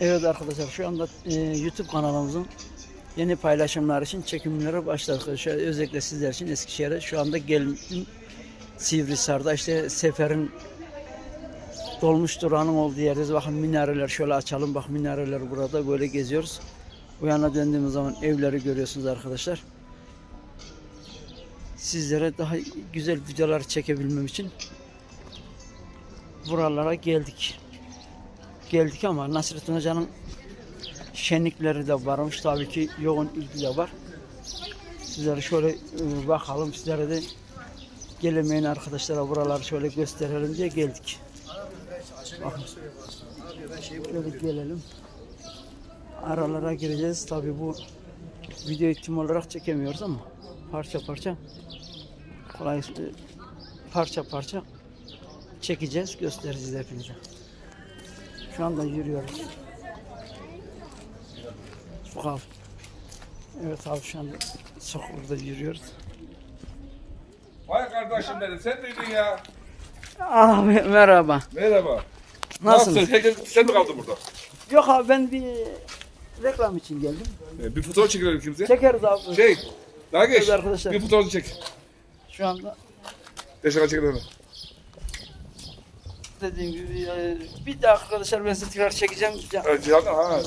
Evet arkadaşlar şu anda e, YouTube kanalımızın yeni paylaşımlar için çekimlere başladık. Şöyle özellikle sizler için Eskişehir'e şu anda geldim Sivrisar'da işte seferin dolmuş durağının olduğu yerdeyiz. Bakın minareler şöyle açalım. Bak minareler burada böyle geziyoruz. Bu yana döndüğümüz zaman evleri görüyorsunuz arkadaşlar. Sizlere daha güzel videolar çekebilmem için buralara geldik geldik ama Nasrettin Hoca'nın şenlikleri de varmış. Tabii ki yoğun ilgi de var. Sizlere şöyle e, bakalım. Sizlere de gelemeyen arkadaşlara buraları şöyle gösterelim diye geldik. Bakın. Şöyle gelelim. Aralara gireceğiz. Tabii bu video tim olarak çekemiyoruz ama parça parça kolay parça parça çekeceğiz, göstereceğiz hepinize. Şu anda yürüyoruz. Sokak. Evet abi şu anda sokakta yürüyoruz. Vay kardeşim benim sen miydin ya? Abi merhaba. Merhaba. Nasılsınız? Nasılsın? Herkes, sen mi kaldın burada? Yok abi ben bir reklam için geldim. Ee, bir fotoğraf çekelim kimse. Çekeriz abi. Şey, daha geç. Evet arkadaşlar. Bir fotoğraf çek. Şu anda Teşekkür çekelim. Dediğim gibi bir daha arkadaşlar ben size tekrar çekeceğim. Evet, Cihan'dan ha.